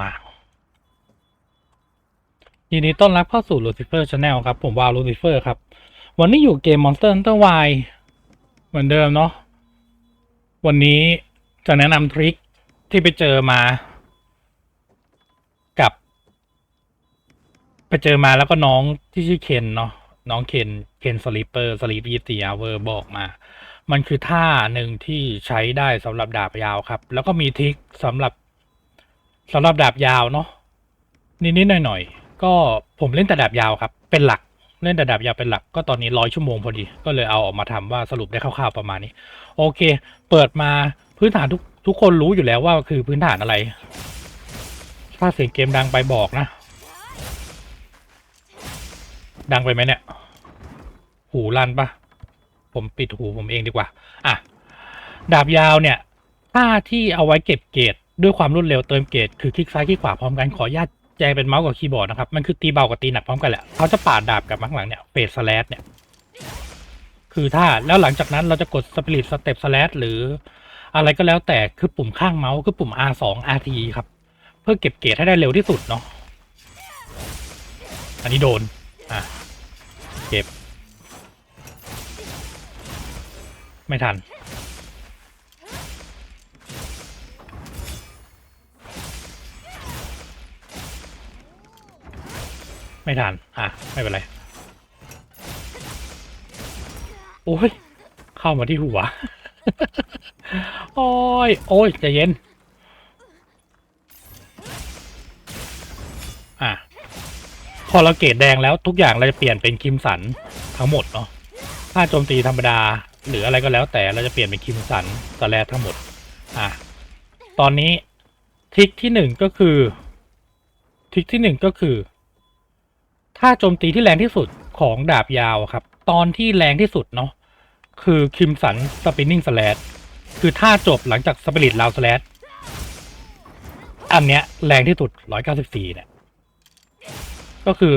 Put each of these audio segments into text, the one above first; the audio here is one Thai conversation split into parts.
มายินดีต้อนรับเข้าสู่ Lucifer Channel ครับ ผมวาว Lucifer ครับ วันนี้อยู่เกม Monster Hunter Y เหมือนเดิมเนาะวันนี้จะแนะนำทริคที่ไปเจอมา กับ ไปเจอมาแล้วก็น้องที่ชื่อเคนเนาะน้องเคนเคนสลิปเปอร์สลิปยี่สี่เวอร์บอกมา มันคือท่าหนึ่งที่ใช้ได้สำหรับดาบยาวครับ แล้วก็มีทริคสำหรับ สำหรับดาบยาวเนาะนิดๆหน่อยๆก็ผมเล่นแต่ดาบยาวครับ เป็นหลักเล่นแต่ดาบยาวเป็นหลักก็ตอนนี้ร้อยชั่วโมงพอดี ก็เลยเอาออกมาทำว่าสรุปได้คร่าวๆประมาณนี้ โอเค เปิดมาพื้นฐานทุกทุกคนรู้อยู่แล้วว่าคือพื้นฐานอะไร ถ้าเสียงเกมดังไปบอกนะ ดังไปไหมเนี่ย หูลั่นปะผมปิดหูผมเองดีกว่า อะ ดาบยาวเนี่ยถ้าที่เอาไว้เก็บเกรด ด้วยความรวดเร็วเติมเกรดคือคลิกซ้ายคลิกขวาพร้อมกันขออนุญาตแจงเป็นเมาส์กับคีย์บอร์ดนะครับ มันคือตีเบากับตีหนักพร้อมกันแหละเขาจะปาดดาบกับมังหลังเนี่ยเฟสสแลชเนี่ยคือถ้าแล้วหลังจากนั้นเราจะกดสปิริตสเต็ปสแลชหรืออะไรก็แล้วแต่คือปุ่มข้างเมาส์คือปุ่ม R2 RT ครับ เพื่อเก็บเกรดให้ได้เร็วที่สุดเนาะอันนี้โดนอะเก็บ ไม่ทัน ไม่ทัน อะ ไม่เป็นไร โอ้ย เข้ามาที่หัว โอ้ย โอ้ยใจเย็น อะ พอเราเกรดแดงแล้วทุกอย่างเราจะเปลี่ยนเป็นคิมสันทั้งหมดเนาะ ถ้าโจมตีธรรมดา หรืออะไรก็แล้วแต่เราจะเปลี่ยนเป็นคิมสันสแลทั้งหมด อะ ตอนนี้ทริคที่หนึ่งก็คือทริคที่หนึ่งก็คือ ถ้าโจมตีที่แรงที่สุดของดาบยาวครับ ตอนที่แรงที่สุดเนาะคือคิมสันสปินนิ่งสแลดคือถ้าจบหลังจากสปิริตลาวสแลดอันเนี้ยแรงที่สุดร้อยเก้าสิบสี่เนี่ย ก็คือ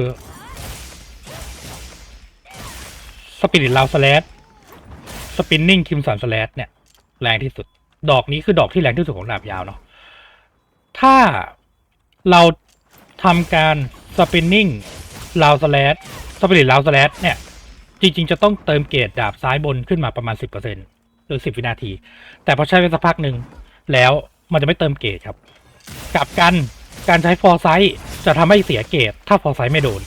สปิริตลาวสแลดสปินนิ่งคิมสันสแลดเนี่ย แรงที่สุด ดอกนี้คือดอกที่แรงที่สุดของดาบยาวเนาะถ้าเราทำการสปินนิ่ง ลาวสแลดสปิริตลาวสแลดเนี่ย จริง ๆ จะต้องเติมเกรดดาบซ้ายบนขึ้นมาประมาณ 10%หรือ 10 วินาที แต่พอใช้ไปสักพักหนึ่งแล้วมันจะไม่เติมเกรดครับกลับกันการใช้ฟอร์ไซต์จะทำให้เสียเกรดถ้าฟอร์ไซต์ไม่โดน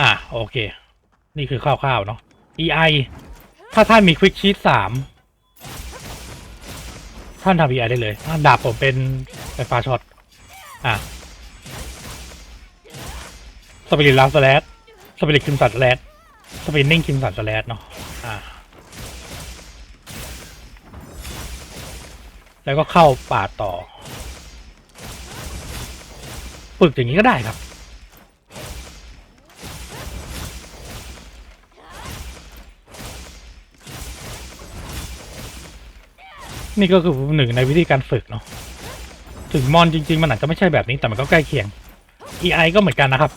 อะโอเค นี่คือคร่าวๆเนาะ EI ถ้าท่านมีควิกชีตสามท่านทำ EI ได้เลยอะดาบผมเป็นไฟฟ้าช็อต อะสปิริตลาสแลดสปิริตคิมสันสแลดสปินนิ่งคิมสันสแลดเนาะอ่าแล้วก็เข้าป่าต่อ ฝึกอย่างนี้ก็ได้ครับ นี่ก็คือหนึ่งในวิธีการฝึกเนาะ ถึงมอนจริง ๆ มันอาจจะไม่ใช่แบบนี้แต่มันก็ใกล้เคียง EI ก็เหมือนกันนะครับ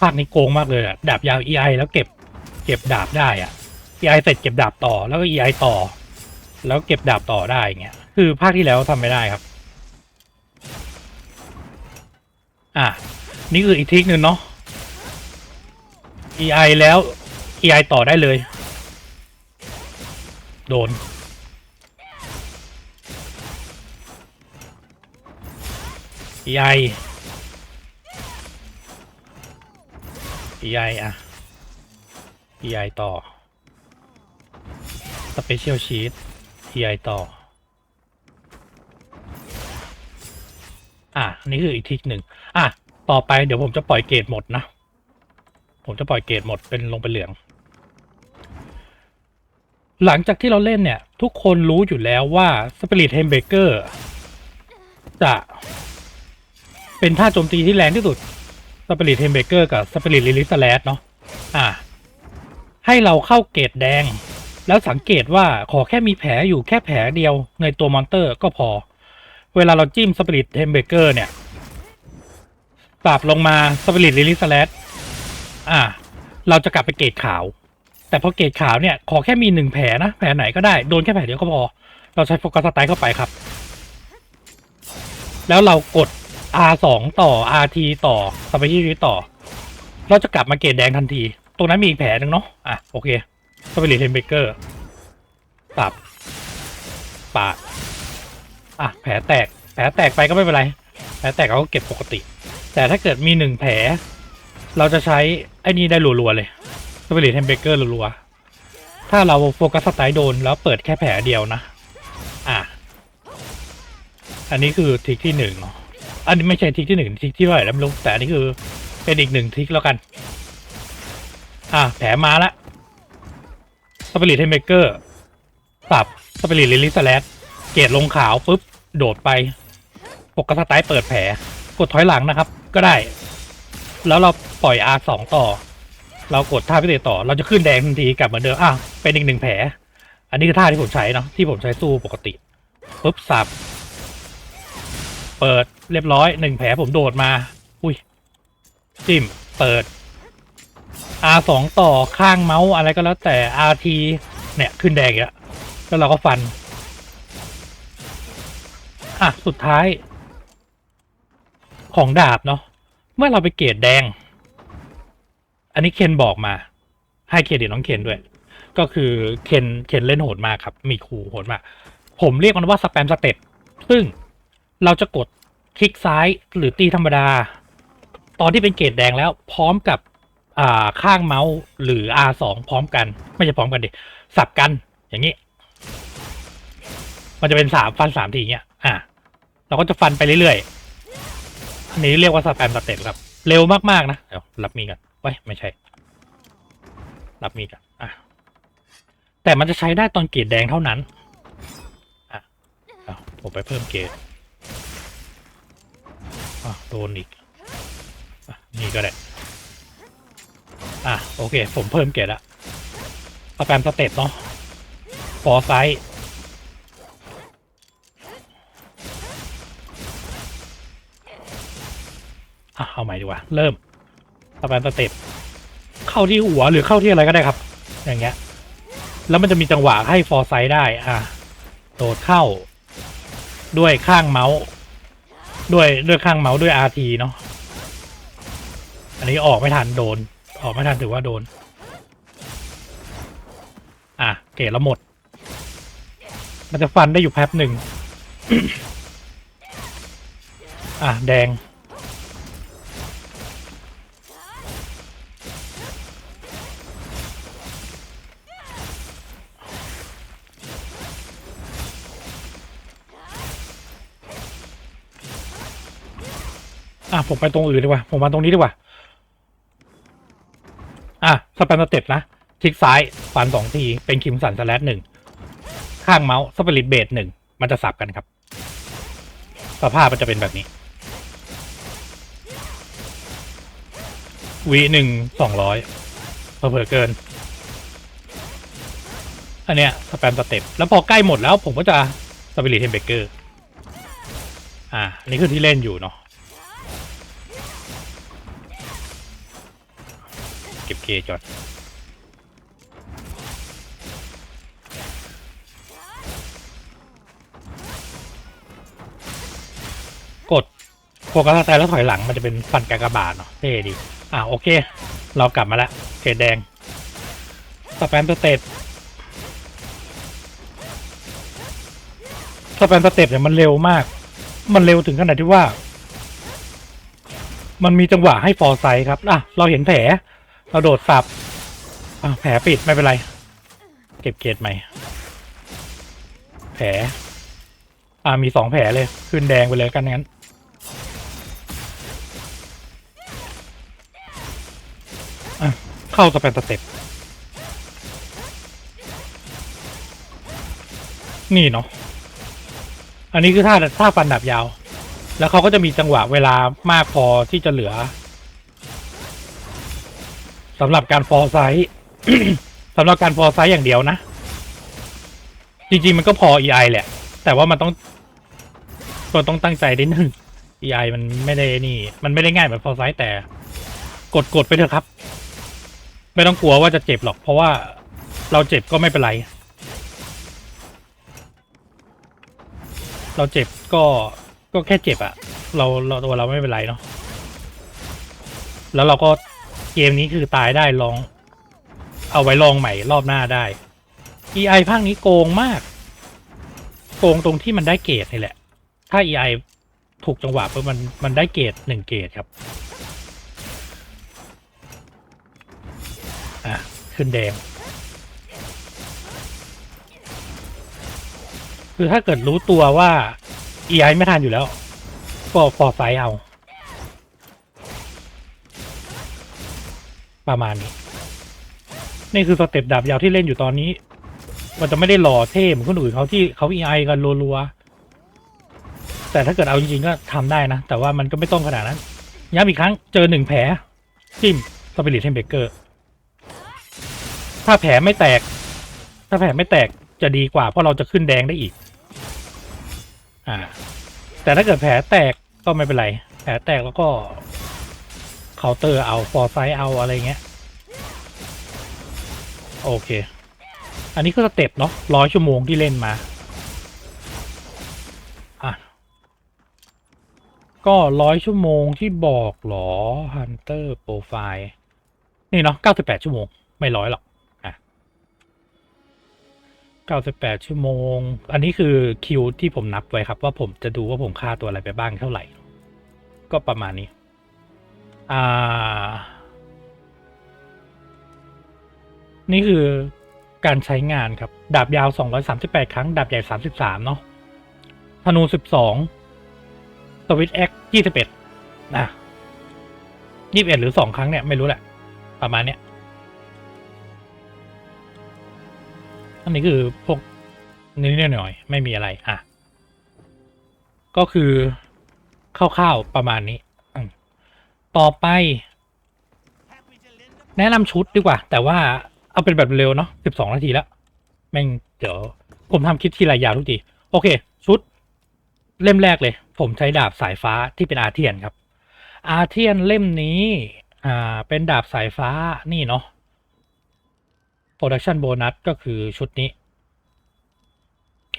ภาคนี้โกงมากเลยอะดาบยาว EI แล้วเก็บเก็บดาบได้อะ EI เสร็จเก็บดาบต่อแล้วก็ EI ต่อ แล้วเก็บดาบต่อได้เงี้ย คือภาคที่แล้วทำไม่ได้ครับ อะ นี่คืออีกทริคหนึ่งเนาะ EI แล้ว EI ต่อได้เลย โดน EI EI อะ EI ต่อ Special Sheet EI ต่อ อะนี่คืออีกทริคหนึ่งอะต่อไปเดี๋ยวผมจะปล่อยเกรดหมดนะ ผมจะปล่อยเกรดหมดเป็นลงเป็นเหลือง หลังจากที่เราเล่นเนี่ย ทุกคนรู้อยู่แล้วว่า Spirit h a m b r a k e r จะเป็นท่าโจมตีที่แรงที่สุด Spirit h a m b r a k e r กับ Spirit Release Slash เนาะอะให้เราเข้าเกรดแดง แล้วสังเกตว่าขอแค่มีแผลอยู่แค่แผลเดียวในตัวมอนเตอร์ก็พอ เวลาเราจิ้มสปิริตเทมเบเกอร์เนี่ยปรับลงมาสปิริตลิลิสแลดอ่า เราจะกลับไปเกรดขาว แต่พอเกรดขาวเนี่ย ขอแค่มีหนึ่งแผลนะ แผลไหนก็ได้ โดนแค่แผลเดียวก็พอ เราใช้โฟกัสสไตล์เข้าไปครับ แล้วเรากด R2 ต่อ RT ต่อสไปซี่ต่อ เราจะกลับมาเกรดแดงทันที ตรงนั้นมีอีกแผลหนึ่งเนาะอะโอเคสปิริตเทมเบเกอร์ปรับปาด อะแผลแตก แผลแตกไปก็ไม่เป็นไร แผลแตกเราก็เก็บปกติ แต่ถ้าเกิดมีหนึ่งแผล เราจะใช้ไอ้นี่ได้รัวๆเลยสปิริตเทมเบเกอร์รัวๆถ้าเราโฟกัสสไตล์โดนแล้วเปิดแค่แผลเดียวนะ อะ อันนี้คือทิกที่หนึ่งเนาะอันนี้ไม่ใช่ทิกที่หนึ่งทิกที่เท่าไหร่แล้วไม่รู้แต่อันนี้คือเป็นอีกหนึ่งทิกแล้วกัน อะแผลมาละสปิริตเทมเบเกอร์ปรับสปิริตลิลิสแลดเกรดลงขาวปุ๊บ โดดไปปกสไตล์เปิดแผลกดถอยหลังนะครับ ก็ได้ แล้วเราปล่อย R2 ต่อ เรากดท่าพิเศษต่อ เราจะขึ้นแดงทันทีกลับเหมือนเดิมอะเป็นอีกหนึ่งแผล อันนี้คือท่าที่ผมใช้เนาะที่ผมใช้สู้ปกติปุ๊บสับเปิดเรียบร้อยหนึ่งแผลผมโดดมา อุ้ยจิ้มเปิด R2 ต่อข้างเมาส์อะไรก็แล้วแต่ RT เนี่ยขึ้นแดงอีกแล้วแล้วเราก็ฟัน อะ สุดท้าย ของดาบเนาะเมื่อเราไปเกรดแดง อันนี้เคนบอกมา ให้เครดิตน้องเคนด้วย ก็คือเคนเคนเล่นโหดมากครับ มีครูโหดมาก ผมเรียกมันว่าสแปมสเต็ปซึ่งเราจะกดคลิกซ้ายหรือตีธรรมดา ตอนที่เป็นเกรดแดงแล้วพร้อมกับอ่าข้างเมาส์หรือ R2 พร้อมกัน ไม่ใช่พร้อมกันดิสับกันอย่างนี้ มันจะเป็นสามฟันสามทีเงี้ย อะ เราก็จะฟันไปเรื่อยๆอันนี้เรียกว่าสแปมสเต็ปครับ เร็วมากๆนะเดี๋ยวรับมีกันไว้ยไม่ใช่ รับมีกันอะแต่มันจะใช้ได้ตอนเกรดแดงเท่านั้นอะเอาผมไปเพิ่มเกรดอะโดนอีกอะนี่ก็ได้อะโอเค ผมเพิ่มเกรดละสแปมสเต็ปเนาะฟอร์ไซส์ อะเอาใหม่ดีกว่า เริ่มสแปมสเต็ปเข้าที่หัวหรือเข้าที่อะไรก็ได้ครับ อย่างเงี้ย แล้วมันจะมีจังหวะให้ฟอร์ไซส์ได้ อะโดดเข้า ด้วยข้างเมาส์ ด้วยด้วยข้างเมาส์ด้วย RT เนาะอันนี้ออกไม่ทันโดน ออกไม่ทันถือว่าโดน อะเกรดแล้วหมด มันจะฟันได้อยู่แป๊บหนึ่ง อะ แดง อะผมไปตรงอื่นดีกว่า ผมมาตรงนี้ดีกว่า อะสแปมสเต็ปนะคลิกซ้ายฟันสองที เป็นคิมสันสแลดหนึ่งข้างเมาส์สเปริตเบสหนึ่งมันจะสับกันครับ สภาพมันจะเป็นแบบนี้วีหนึ่งสองร้อยเผื่อเกิน อันเนี้ยสแปมสเต็ปแล้วพอใกล้หมดแล้วผมก็จะสปิริตเทมเบเกอร์อ่าอันนี้คือที่เล่นอยู่เนาะ จอดกดโฟกัสซ้ายแล้วถอยหลังมันจะเป็นฟันกากบาทเนาะเท่ดี อ่าโอเค เรากลับมาแล้วเกรดแดงสแปมสเต็ปสแปมสเต็ปเนี่ยมันเร็วมาก มันเร็วถึงขนาดที่ว่า มันมีจังหวะให้ฟอร์ไซครับ อะ เราเห็นแผล เราโดดสับอะแผลปิดไม่เป็นไร เก็บเกรดใหม่ แผลอ่ามีสองแผลเลย ขึ้นแดงไปเลยกันงั้น เข้าสเปนสเต็ปนี่เนาะ อันนี้คือท่าท่าฟันดับยาว แล้วเขาก็จะมีจังหวะเวลามากพอที่จะเหลือ สำหรับการฟอร์ไซส์ สำหรับการฟอร์ไซส์อย่างเดียวนะ จริง ๆ มันก็พอ EI แหละ แต่ว่ามันต้องก็ต้องตั้งใจนิดนึง EI มันไม่ได้นี่ มันไม่ได้ง่ายแบบฟอร์ไซส์แต่ กดกดไปเถอะครับ ไม่ต้องกลัวว่าจะเจ็บหรอก เพราะว่าเราเจ็บก็ไม่เป็นไร เราเจ็บก็ก็แค่เจ็บอะเราเราตัวเราไม่เป็นไรเนาะแล้วเราก็ เกมนี้คือตายได้ลอง เอาไว้ลองใหม่รอบหน้าได้ EI ภาคนี้โกงมาก โกงตรงที่มันได้เกรดนี่แหละ ถ้า EI ถูกจังหวะปุ๊บมันมันได้เกรดหนึ่งเกรดครับ อะ ขึ้นแดง คือถ้าเกิดรู้ตัวว่า EI ไม่ทันอยู่แล้ว ก็ฟอร์ไซเอา ประมาณนี้ นี่คือสเต็ปดาบยาวที่เล่นอยู่ตอนนี้ มันจะไม่ได้หล่อเท่เหมือนคนอื่นเขาที่เขา EI กันรัวๆแต่ถ้าเกิดเอาจริงๆก็ทำได้นะ แต่ว่ามันก็ไม่ต้องขนาดนั้นย้ำอีกครั้งเจอหนึ่งแผล จิ้มสปิริตเทมเบเกอร์ถ้าแผลไม่แตก ถ้าแผลไม่แตกจะดีกว่า เพราะเราจะขึ้นแดงได้อีก อ่า แต่ถ้าเกิดแผลแตกก็ไม่เป็นไร แผลแตกแล้วก็ เคาน์เตอร์เอาฟอร์ไซเอาอะไรเงี้ย โอเค อันนี้ก็สเต็ปเนาะร้อยชั่วโมงที่เล่นมาอะก็ร้อยชั่วโมงที่บอกหรอ Hunter Profile นี่เนาะเก้าสิบแปดชั่วโมง ไม่ร้อยหรอกอะเก้าสิบแปดชั่วโมง อันนี้คือคิวที่ผมนับไว้ครับ ว่าผมจะดูว่าผมฆ่าตัวอะไรไปบ้างเท่าไหร่ ก็ประมาณนี้ อ่า นี่คือการใช้งานครับ ดาบยาว 238 ครั้ง ดาบใหญ่ 33 เนาะธนู 12 สวิตแอค 21 นะ21 หรือ 2 ครั้งเนี่ย ไม่รู้แหละ ประมาณเนี้ย อันนี้คือพวกนิดๆหน่อยๆไม่มีอะไร อะ ก็คือคร่าวๆประมาณนี้ ต่อไป แนะนำชุดดีกว่า แต่ว่าเอาเป็นแบบเร็วเนาะสิบสองนาทีแล้ว แม่งเดี๋ยว ผมทำคลิปทีไรยาวทุกที โอเค ชุด เล่มแรกเลย ผมใช้ดาบสายฟ้าที่เป็นอาเทียนครับ อาเทียนเล่มนี้ อ่า เป็นดาบสายฟ้านี่เนาะ Production Bonus ก็คือชุดนี้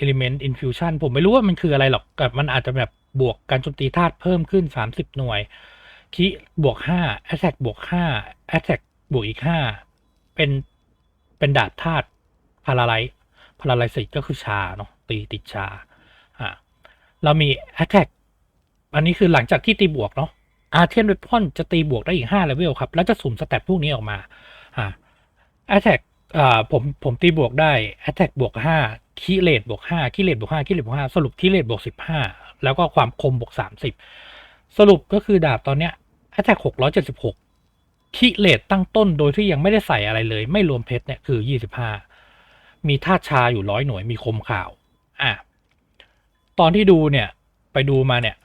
Element Infusion ผมไม่รู้ว่ามันคืออะไรหรอกแต่มันอาจจะแบบบวกการโจมตีธาตุเพิ่มขึ้น 30 หน่วย คิบวกห้า attack บวกห้า attack บวกอีกห้าเป็นเป็นดาบธาตุพาราไลพาราไลซิก็คือชาเนาะตีติดชาอ่าเรามี attack อันนี้คือหลังจากที่ตีบวกเนาะอาเทียนเวพอนจะตีบวกได้อีกห้าเลเวลครับ แล้วจะสุ่มสเตตพวกนี้ออกมาอ่า attack อ่าผมผมตีบวกได้ attack บวกห้าคิเลตบวกห้าคิเลตบวกห้าคิเลตบวกห้าสรุปคิเลตบวกสิบห้าแล้วก็ความคมบวกสามสิบ สรุปก็คือดาบตอนเนี้ย attack หกร้อยเจ็ดสิบหกคิเลตตั้งต้นโดยที่ยังไม่ได้ใส่อะไรเลย ไม่รวมเพชรเนี่ยคือยี่สิบห้ามีธาชาอยู่ร้อยหน่วยมีคมข่าว อะ ตอนที่ดูเนี่ย ไปดูมาเนี่ย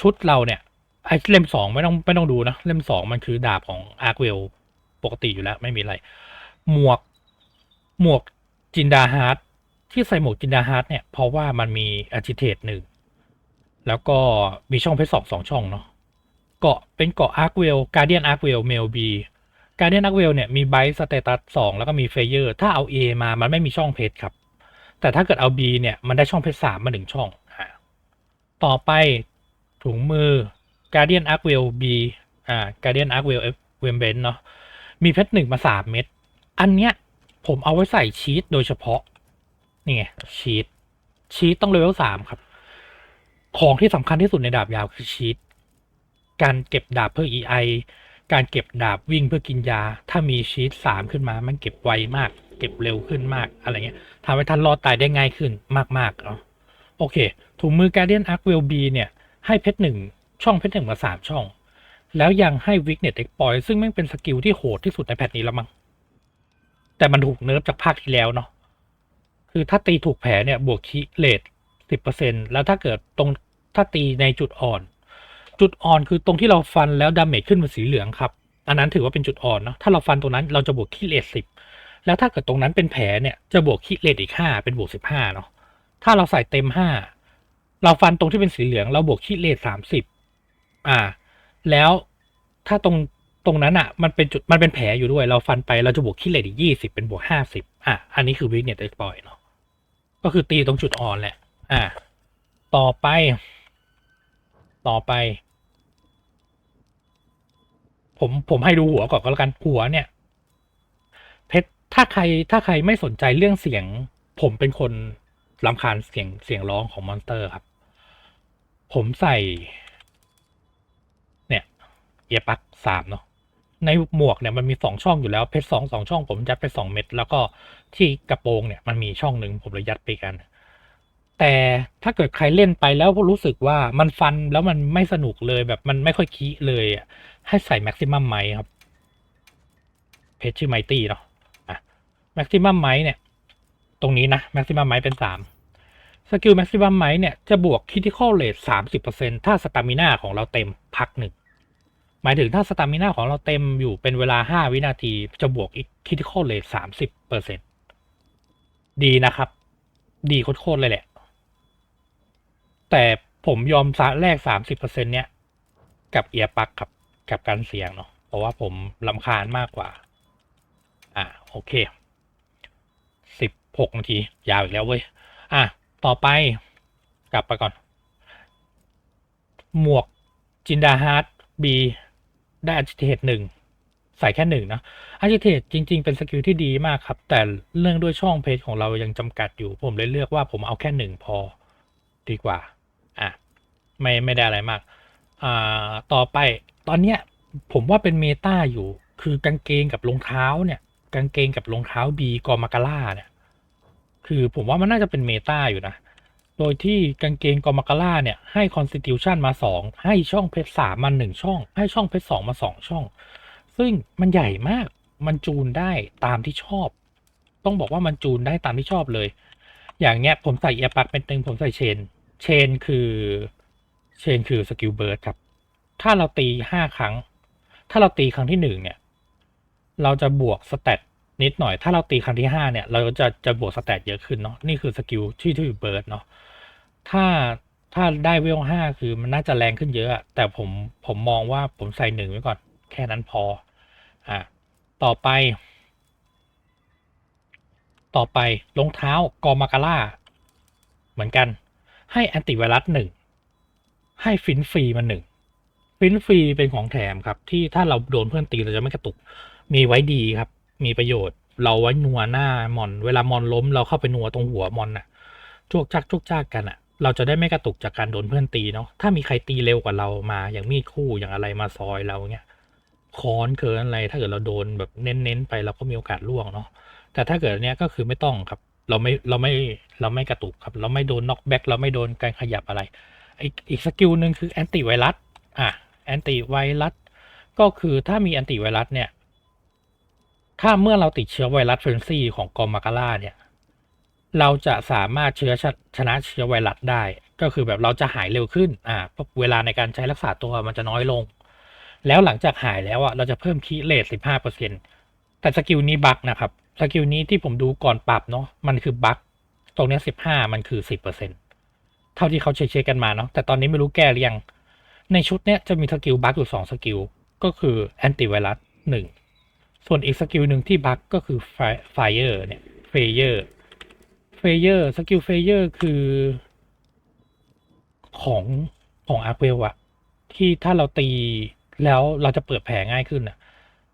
ชุดเราเนี่ยไอ้เล่มสองไม่ต้องไม่ต้องดูนะ เล่มสองมันคือดาบของอาร์เวลปกติอยู่แล้ว ไม่มีอะไร หมวกหมวกจินดาฮาร์ดที่ใส่หมวกจินดาฮาร์ดเนี่ย เพราะว่ามันมีอาจิเทตหนึ่ง แล้วก็มีช่องเพชรสองสองช่องเนาะเกาะเป็นเกาะอาร์คเวลการเดียนอาร์คเวลเมลบีการเดียนอาร์คเวลเนี่ยมีไบสเตตัสสองแล้วก็มีเฟเยอร์ถ้าเอา A มามันไม่มีช่องเพชรครับ แต่ถ้าเกิดเอา B เนี่ยมันได้ช่องเพชรสามมาหนึ่งช่องต่อไปถุงมือ Guardian Arc w e l B อ่า Guardian Arc w e l w e m b e n เนาะมีเพชรหนึ่งมาสามเม็ด อันเนี้ยผมเอาไว้ใส่ชีตโดยเฉพาะ นี่ไงชีตชีตต้องเลเวลสามครับ ของที่สำคัญที่สุดในดาบยาวคือชีตการเก็บดาบเพื่อ EI การเก็บดาบวิ่งเพื่อกินยา ถ้ามีชีตสามขึ้นมา มันเก็บไวมาก เก็บเร็วขึ้นมากอะไรเงี้ยทำให้ท่านรอดตายได้ง่ายขึ้นมากๆเนาะโอเค ถุงมือ Guardian Arc w e l B เนี่ยให้เพชรหนึ่งช่องเพชรหนึ่งมาสามช่อง แล้วยังให้ Weakness Exploit ซึ่งแม่งเป็นสกิลที่โหดที่สุดในแพทนี้แล้วมั้งแต่มันถูกเนิร์ฟจากภาคที่แล้วเนาะคือถ้าตีถูกแผลเนี่ยบวกคิเลทสิบเปอร์เซ็นแล้วถ้าเกิดตรง ถ้าตีในจุดอ่อน จุดอ่อนคือตรงที่เราฟันแล้วดาเมจขึ้นเป็นสีเหลืองครับ อันนั้นถือว่าเป็นจุดอ่อนเนาะถ้าเราฟันตรงนั้นเราจะบวกคิเลทสิบแล้วถ้าเกิดตรงนั้นเป็นแผลเนี่ยจะบวกคิเลตอีกห้าเป็นบวกสิบห้าเนาะถ้าเราใส่เต็มห้าเราฟันตรงที่เป็นสีเหลือง เราบวกคิเลตสามสิบอ่า แล้วถ้าตรงตรงนั้นอะมันเป็นจุดมันเป็นแผลอยู่ด้วย เราฟันไปเราจะบวกคิเลตอีกยี่สิบเป็นบวกห้าสิบอะอันนี้คือวิกเนตเอ็กปอยเนาะก็คือตีตรงจุดอ่อนแหละ อ่า ต่อไป ต่อไป ผมผมให้ดูหัวก่อนก็แล้วกันหัวเนี่ยเพชรถ้าใครถ้าใครไม่สนใจเรื่องเสียง ผมเป็นคนรำคาญเสียงเสียงร้องของมอนสเตอร์ครับ ผมใส่ เนี่ยเอียปักสามเนาะในหมวกเนี่ยมันมีสองช่องอยู่แล้วเพชรสองสองช่อง ผมยัดไปสองเม็ดแล้วก็ที่กระโปรงเนี่ยมันมีช่องหนึ่งผมเลยยัดไปกัน แต่ถ้าเกิดใครเล่นไปแล้วรู้สึกว่ามันฟันแล้วมันไม่สนุกเลยแบบมันไม่ค่อยคีเลยอะให้ใส่แม็กซิมัมไมครับ เพจชื่อไมตี้เนาะอะแม็กซิมัมไมเนี่ย ตรงนี้นะแม็กซิมัมไมเป็นสามสกิลแม็กซิมัมไมเนี่ยจะบวกคิทิคอลเลทสามสิบเปอร์เซ็นถ้าสตามิน่าของเราเต็มพักหนึ่งหมายถึงถ้าสตามิน่าของเราเต็มอยู่เป็นเวลาห้าวินาที จะบวกอีกคิทิคอลเลทสามสิบเปอร์เซ็นดีนะครับ ดีโคตรๆเลยแหละ แต่ผมยอมซะแลกสามสิบเปอร์เซ็นเนี้ย กับเอียปักกับกับการเสียงเนาะเพราะว่าผมลำคาญมากกว่า อ่าโอเคสิบหกนาที ยาวอีกแล้วเว้ย อะ ต่อไปกลับไปก่อน หมวกจินดาฮาร์ดบีได้อาจิเทตหนึ่งใส่แค่หนึ่งนะอาจิเทตจริง ๆ เป็นสกิลที่ดีมากครับ แต่เรื่องด้วยช่องเพจของเรายังจำกัดอยู่ ผมเลยเลือกว่าผมเอาแค่หนึ่งพอดีกว่า อะไม่ไม่ได้อะไรมากอ่าต่อไปตอนเนี้ยผมว่าเป็นเมตาอยู่ คือกางเกงกับรองเท้าเนี่ย กางเกงกับรองเท้าบีกอมาการ่าเนี่ย คือผมว่ามันน่าจะเป็นเมตาอยู่นะ โดยที่กางเกงกอมาการ่าเนี่ยให้ constitution มาสองให้ช่องเพชรสามมาหนึ่งช่อง ให้ช่องเพชรสองมาสองช่อง ซึ่งมันใหญ่มากมันจูนได้ตามที่ชอบ ต้องบอกว่ามันจูนได้ตามที่ชอบเลย อย่างเงี้ยผมใส่เอียปักเป็นหนึ่งผมใส่เชน เชนคือเชนคือสกิลเบิร์ดครับ ถ้าเราตีห้าครั้ง ถ้าเราตีครั้งที่หนึ่งเนี่ย เราจะบวกสเตตนิดหน่อย ถ้าเราตีครั้งที่ห้าเนี่ย เราจะจะบวกสเตตเยอะขึ้นเนาะ นี่คือสกิลที่ที่เบิร์ดเนาะ ถ้าถ้าได้เวลห้าคือมันน่าจะแรงขึ้นเยอะ แต่ผมผมมองว่าผมใส่หนึ่งไว้ก่อน แค่นั้นพอ อะ ต่อไป ต่อไปรองเท้ากอมาการ่า เหมือนกัน ให้แอนติไวรัสหนึ่งให้ฟินฟรีมาหนึ่งฟินฟรีเป็นของแถมครับ ที่ถ้าเราโดนเพื่อนตีเราจะไม่กระตุก มีไว้ดีครับ มีประโยชน์ เราไว้นัวหน้ามอน เวลามอนล้ม เราเข้าไปนัวตรงหัวมอนน่ะจุกจักจุกจักกันอะ เราจะได้ไม่กระตุกจากการโดนเพื่อนตีเนาะถ้ามีใครตีเร็วกว่าเรามา อย่างมีดคู่อย่างอะไรมาซอยเราเงี้ยค้อนเกินอะไร ถ้าเกิดเราโดนแบบเน้นๆไปเราก็มีโอกาสล่วงเนาะแต่ถ้าเกิดเนี้ยก็คือไม่ต้องครับ เราไม่เราไม่เราไม่กระตุกครับ เราไม่โดนน็อกแบ็กเราไม่โดนการขยับอะไร อีกอีกสกิลหนึ่งคือแอนติไวรัสอะแอนติไวรัสก็คือถ้ามีแอนติไวรัสเนี่ย ถ้าเมื่อเราติดเชื้อไวรัสเฟรนซี่ของกอมาการ่าเนี่ย เราจะสามารถเชื้อชชนะเชื้อไวรัสได้ ก็คือแบบเราจะหายเร็วขึ้น อ่าเพราะเวลาในการใช้รักษาตัวมันจะน้อยลง แล้วหลังจากหายแล้วอะเราจะเพิ่มคีเลทสิบห้าเปอร์เซ็นแต่สกิลนี้บั๊กนะครับ สกิลนี้ที่ผมดูก่อนปรับเนาะมันคือบั๊กตรงนี้สิบห้ามันคือสิบเปอร์เซ็นเท่าที่เขาเช็คกันมาเนาะแต่ตอนนี้ไม่รู้แก้หรือยัง ในชุดเนี้ยจะมีสกิลบั๊กอยู่สองสกิลก็คือแอนติไวรัสหนึ่งส่วนอีกสกิลหนึ่งที่บั๊กก็คือไฟเออร์เนี่ยเฟเยอร์เฟเยอร์สกิลเฟเยอร์คือ ของของอาร์เวลอะที่ถ้าเราตีแล้วเราจะเปิดแผลง่ายขึ้นอะ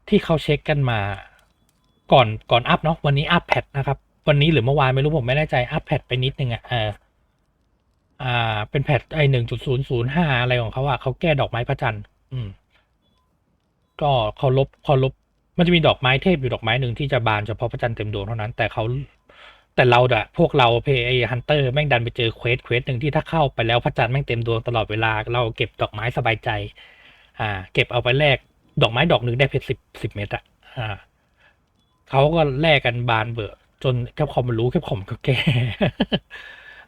ที่เขาเช็คกันมา ก่อนก่อนอัพเนาะวันนี้อัพแพทนะครับ วันนี้หรือเมื่อวานไม่รู้ผมไม่แน่ใจอัพแพทไปนิดนึงอะเอออ่า เป็นแพทไอหนึ่งจุดศูนย์ศูนย์ห้าอะไรของเขาอะเขาแก้ดอกไม้พระจันทร์อืม ก็เขาลบเขาลบมันจะมีดอกไม้เทพอยู่ดอกไม้หนึ่งที่จะบานเฉพาะพระจันทร์เต็มดวงเท่านั้น แต่เขาแต่เราอะพวกเราเพย์ไอฮันเตอร์แม่งดันไปเจอเควสเควสหนึ่งที่ถ้าเข้าไปแล้วพระจันทร์แม่งเต็มดวงตลอดเวลา เราเก็บดอกไม้สบายใจ อ่า เก็บเอาไปแลกดอกไม้ดอกหนึ่งได้เพชรสิบสิบเม็ดอะอ่า เขาก็แลกกันบานเบอจนแคปคอมมันรู้แคปคอมก็แก้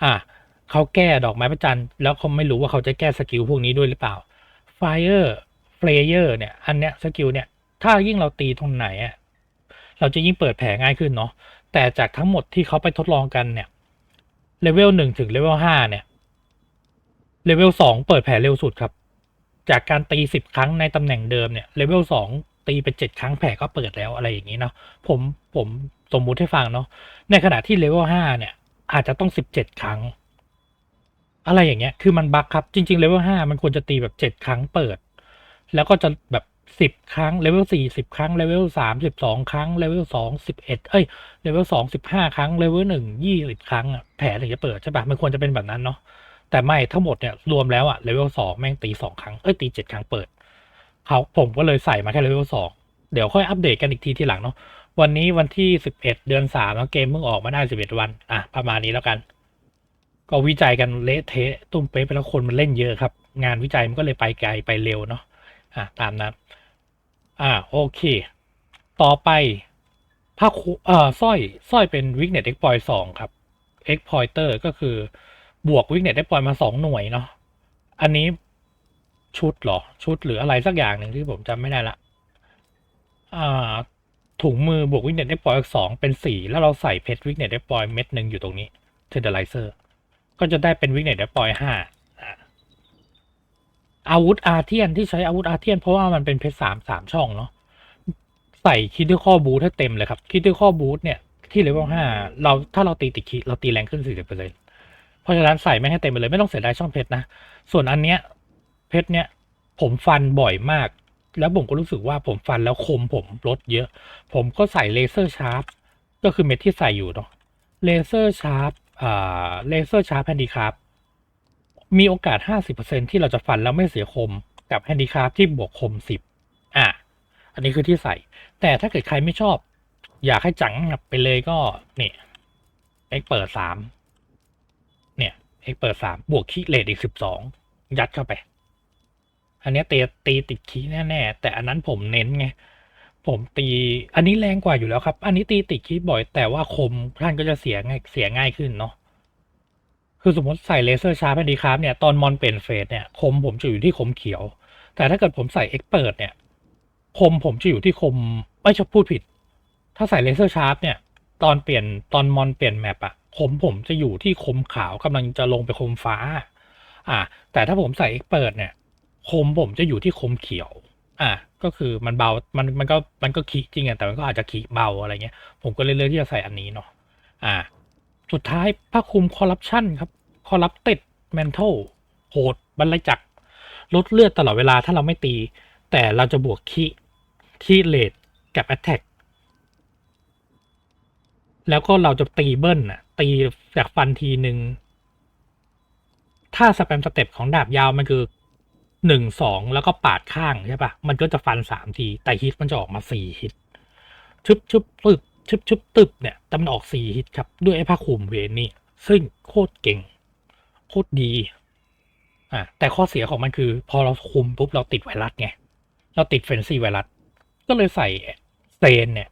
อ่าเขาแก้ดอกไม้พระจันแล้วเขาไม่รู้ว่าเขาจะแก้สกิลพวกนี้ด้วยหรือเปล่า Fire Player เนี่ย อันเนี้ยสกิลเนี่ยถ้ายิ่งเราตีตรงไหนอะเราจะยิ่งเปิดแผลง่ายขึ้นเนาะแต่จากทั้งหมดที่เขาไปทดลองกันเนี่ยเลเวลหนึ่งถึงเลเวลห้าเนี่ยเลเวลสองเปิดแผลเร็วสุดครับ จากการตีสิบครั้งในตำแหน่งเดิมเนี่ยเลเวลสอง ตีไปเจ็ดครั้งแผลก็เปิดแล้วอะไรอย่างนี้เนาะผมผมสมมุติให้ฟังเนาะในขณะที่เลเวลห้าเนี่ย อาจจะต้องสิบเจ็ดครั้ง อะไรอย่างเงี้ย คือมันบั๊กครับจริงๆเลเวลห้ามันควรจะตีแบบเจ็ดครั้งเปิด แล้วก็จะแบบสิบครั้งเลเวลสี่สิบครั้งเลเวลสามสิบสองครั้งเลเวลสองสิบเอ็ดเอ้ยเลเวลสองสิบห้าครั้งเลเวลหนึ่งยี่สิบครั้งอะแผลถึงจะเปิดใช่ปะมันควรจะเป็นแบบนั้นเนาะแต่ไม่ทั้งหมดเนี่ยรวมแล้วอะเลเวลสองแม่งตีสองครั้งเอ้ยตีเจ็ดครั้งเปิด เขาผมก็เลยใส่มาแค่เลเวลสองเดี๋ยวค่อยอัปเดตกันอีกทีทีหลังเนาะวันนี้วันที่สิบเอ็ดเดือนสามแล้วเกมเพิ่งออกมาได้สิบเอ็ดวันอะประมาณนี้แล้วกัน ก็วิจัยกันเละเทะตุ้มเป๊ะไปแล้วคนมันเล่นเยอะครับ งานวิจัยมันก็เลยไปไกลไปเร็วเนาะอะตามนั้นอ่าโอเค ต่อไปผ้าคุเอ่อสร้อยสร้อยเป็น weakness exploit สองครับ exploiter ก็คือบวก weakness exploit มาสองหน่วยเนาะอันนี้ ชุดเหรอ ชุดหรืออะไรสักอย่างหนึ่งที่ผมจำไม่ได้ละอ่าถุงมือบวก weakness exploit สองเป็นสี่แล้วเราใส่เพชร weakness exploit เม็ดหนึ่งอยู่ตรงนี้ tenderizer ก็จะได้เป็น weakness exploit ห้าอาวุธอาเทียนที่ใช้อาวุธอาเทียนเพราะว่ามันเป็นเพชรสามสามช่องเนาะใส่คิดที่ข้อบูทให้เต็มเลยครับคิดที่ข้อบูทเนี่ยที่เลเวลห้าเราถ้าเราตีติดคิเราตีแรงขึ้นสี่สิบเปอร์เซ็นต์เพราะฉะนั้นใส่ไม่ให้เต็มไปเลยไม่ต้องเสียดายช่องเพชรนะ ส่วนอันเนี้ย เพชรเนี่ยผมฟันบ่อยมาก แล้วผมก็รู้สึกว่าผมฟันแล้วคมผมลดเยอะ ผมก็ใส่เลเซอร์ชาร์ปก็คือเม็ดที่ใส่อยู่เนาะเลเซอร์ชาร์ปอ่าเลเซอร์ชาร์ปแฮนดี้ครับมีโอกาส 50%ที่เราจะฟันแล้วไม่เสียคมกับแฮนดิคาร์ที่บวกคม 10 อะ อันนี้คือที่ใส่ แต่ถ้าเกิดใครไม่ชอบ อยากให้จังไปเลยก็นี่เอ็กเปิดสามเนี่ยเอ็กเปิดสามบวกคีเลดอีกสิบสองยัดเข้าไป อันนี้ยตีตีติดคีแน่ๆแต่อันนั้นผมเน้นไงผมตีอันนี้แรงกว่าอยู่แล้วครับ อันนี้ตีติดคีบ่อย แต่ว่าคมท่านก็จะเสียง่ายเสียง่ายขึ้นเนาะคือสมมติใส่เลเซอร์ชาร์ปนดีคราฟเนี่ยตอนมอนเปลี่ยนเฟสเนี่ยคมผมจะอยู่ที่คมเขียว แต่ถ้าเกิดผมใส่เอ็กเปิดเนี่ยคมผมจะอยู่ที่คมไม่ชอบพูดผิด ถ้าใส่เลเซอร์ชาร์ปเนี่ย ตอนเปลี่ยนตอนมอนเปลี่ยนแมปอะคมผมจะอยู่ที่คมขาวกำลังจะลงไปคมฟ้า อ่า แต่ถ้าผมใส่เอ็กเปิดเนี่ย คมผมจะอยู่ที่คมเขียว อ่าก็คือมันเบา มันมันก็มันก็ขีจริงอะแต่มันก็อาจจะขีเบาอะไรเงี้ย ผมก็เลยเลือกที่จะใส่อันนี้เนาะ อ่า สุดท้ายผ้าคลุมคอร์รัปชันครับ คอร์รัปเต็ดแมนทัลโหดบรรลัยจักรลดเลือดตลอดเวลาถ้าเราไม่ตี แต่เราจะบวกคีที่เลดกับแอตแทกแล้วก็เราจะตีเบิ้ลน่ะตีจากฟันทีหนึ่งถ้าสแปมสเต็ปของดาบยาวมันคือ หนึ่งสองแล้วก็ปาดข้างใช่ปะมันก็จะฟันสามทีแต่ฮิตมันจะออกมาสี่ฮิตชึบชึบตึบชึบชึบตึบเนี่ยแต่มันออกสี่ฮิตครับ ด้วยไอ้ผ้าคลุมเวนนี่ ซึ่งโคตรเก่ง โคตรดีอะแต่ข้อเสียของมันคือ พอเราคุมปุ๊บเราติดไวรัสไง เราติดเฟนซี่ไวรัส ก็เลยใส่เซนเนี่ย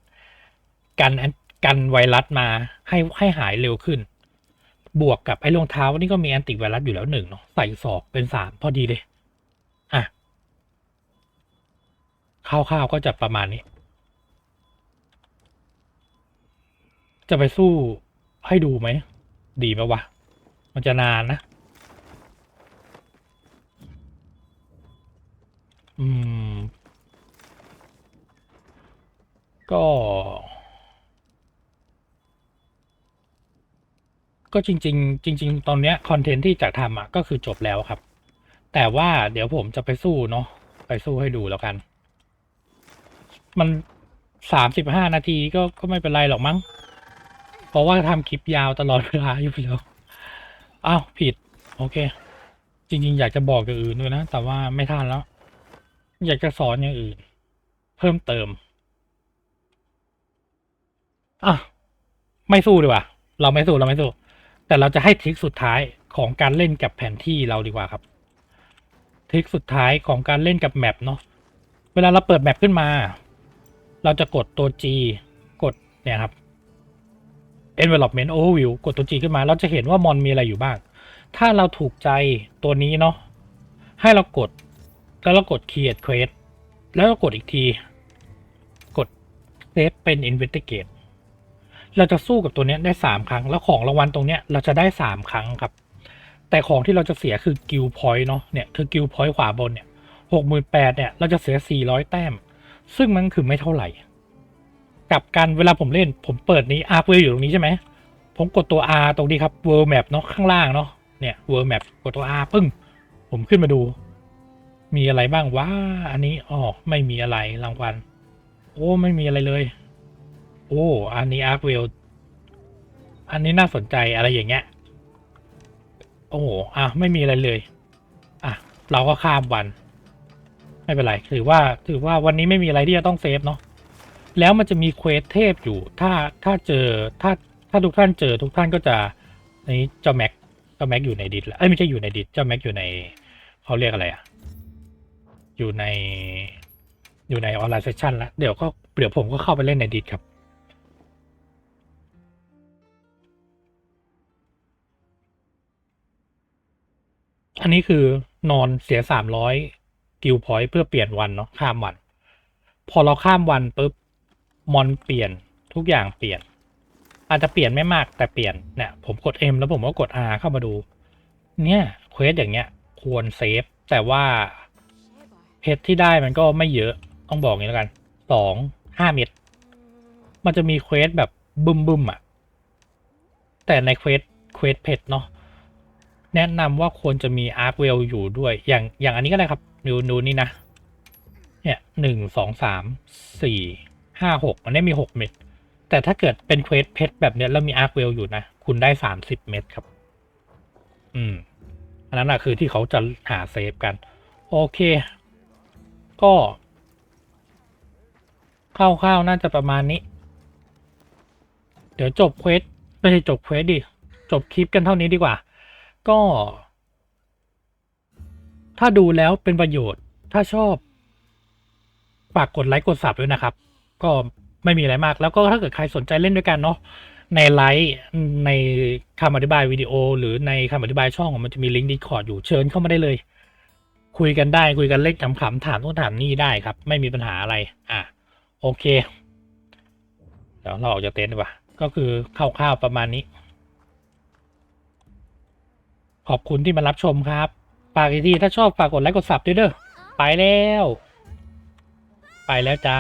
กันแอนกันไวรัสมาให้ให้หายเร็วขึ้น บวกกับไอ้รองเท้านี่ก็มีแอนติไวรัสอยู่แล้วหนึ่งเนาะใส่สอกเป็นสามพอดีเลย คร่าวๆก็จะประมาณนี้ จะไปสู้ให้ดูไหม ดีไหมวะ มันจะนานนะ อืม ก็ ก็จริง ๆ จริง ๆ ตอนเนี้ยคอนเทนต์ที่จะทำอะ ก็คือจบแล้วครับ แต่ว่าเดี๋ยวผมจะไปสู้เนาะไปสู้ให้ดูแล้วกัน มันสามสิบห้านาทีก็ก็ไม่เป็นไรหรอกมั้ง เพราะว่าทำคลิปยาวตลอดเวลาอยู่แล้วอ้าวผิด โอเค จริง ๆ อยากจะบอกอย่างอื่นด้วยนะ แต่ว่าไม่ทันแล้ว อยากจะสอนอย่างอื่น เพิ่มเติมอะไม่สู้ดีกว่า เราไม่สู้เราไม่สู้ แต่เราจะให้ทริคสุดท้ายของการเล่นกับแผนที่เราดีกว่าครับทริคสุดท้ายของการเล่นกับแมปเนาะเวลาเราเปิดแมปขึ้นมา เราจะกดตัว G กดเนี่ยครับ envelopment overview กดตัว G ขึ้นมา เราจะเห็นว่ามอนมีอะไรอยู่บ้าง ถ้าเราถูกใจตัวนี้เนาะให้เรากด แล้วเรากด create quest แล้วก็กดอีกที กดเซฟเป็น investigate เราจะสู้กับตัวนี้ได้สามครั้ง แล้วของรางวัลตรงเนี้ยเราจะได้สามครั้งครับ แต่ของที่เราจะเสียคือ guild point เนาะเนี่ยคือ guild point ขวาบนเนี่ยหกหมื่นแปดเนี่ยเราจะเสียสี่ร้อยแต้ม ซึ่งมันคือไม่เท่าไหร่กับกันเวลาผมเล่นผมเปิดนี้ arc wheel อยู่ตรงนี้ใช่ไหม ผมกดตัว R ตรงนี้ครับ world map เนาะข้างล่างเนาะเนี่ย world map กดตัว R ปึ้ง ผมขึ้นมาดู มีอะไรบ้างว้าอันนี้อ๋อไม่มีอะไรรางวัลโอ้ไม่มีอะไรเลย โอ้อันนี้ arc wheel อันนี้น่าสนใจอะไรอย่างเงี้ยโอ้โหอะไม่มีอะไรเลย อะ เราก็ข้ามวัน ไม่เป็นไรถือว่าถือว่าวันนี้ไม่มีอะไรที่จะต้องเซฟเนาะแล้วมันจะมีเควสเทพอยู่ ถ้าถ้าเจอถ้าถ้าทุกท่านเจอทุกท่านก็จะนนี้เจ้าแม็กเจ้าแม็กอยู่ในดิสแล้วเอ้ยไม่ใช่อยู่ในดิสเจ้าแม็กอยู่ในเขาเรียกอะไรอะอยู่ในอยู่ในออนไลน์เซสชันแล้วเดี๋ยวก็เดี๋ยวผมก็เข้าไปเล่นในดิสครับอันนี้คือนอนเสียสามร้อย กิลพอยต์เพื่อเปลี่ยนวันเนาะข้ามวัน พอเราข้ามวันปุ๊บมอนเปลี่ยนทุกอย่างเปลี่ยน อาจจะเปลี่ยนไม่มากแต่เปลี่ยนเนี่ยผมกด M แล้วผมก็กด R เข้ามาดู เนี่ยเควสอย่างเงี้ยควรเซฟ แต่ว่าเพชรที่ได้มันก็ไม่เยอะต้องบอกอย่างนี้แล้วกันสองห้าเม็ดมันจะมีเควสแบบบึมบึมๆอะแต่ในเควสเควสเพชรเนาะแนะนำว่าควรจะมีอาร์คเวลอยู่ด้วยอย่างอย่างอันนี้ก็ได้ครับ ดูดูนี่นะ เนี่ยหนึ่งสองสามสี่ห้าหกมันได้มีหกเม็ด แต่ถ้าเกิดเป็นเควสเพชรแบบเนี้ยแล้วมีอาร์คเวลอยู่นะ คุณได้สามสิบเม็ดครับ อืม อันนั้นอะคือที่เขาจะหาเซฟกัน โอเค ก็คร่าวๆน่าจะประมาณนี้ เดี๋ยวจบเควสไม่ใช่จบเควสดิ จบคลิปกันเท่านี้ดีกว่า ก็ ถ้าดูแล้วเป็นประโยชน์ ถ้าชอบฝากกดไลค์กดซับด้วยนะครับ ก็ไม่มีอะไรมาก แล้วก็ถ้าเกิดใครสนใจเล่นด้วยกันเนาะในไลฟ์ในคำอธิบายวิดีโอ หรือในคำอธิบายช่องมันจะมีลิงก์ดีคอร์ดอยู่เชิญเข้ามาได้เลย คุยกันได้คุยกันเล่นขำๆถามต้องถามนี่ได้ครับ ไม่มีปัญหาอะไร อะโอเค เดี๋ยวเราออกจากเต็นท์ดีกว่าก็คือคร่าวๆประมาณนี้ ขอบคุณที่มารับชมครับ ฝากอีกทีถ้าชอบฝากกดไลค์กดซับด้วยเด้อไปแล้ว ไปแล้วจ้า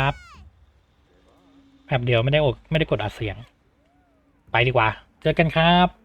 แบบเดียวไม่ได้อดไม่ได้กดอัดเสียง ไปดีกว่า เจอกันครับ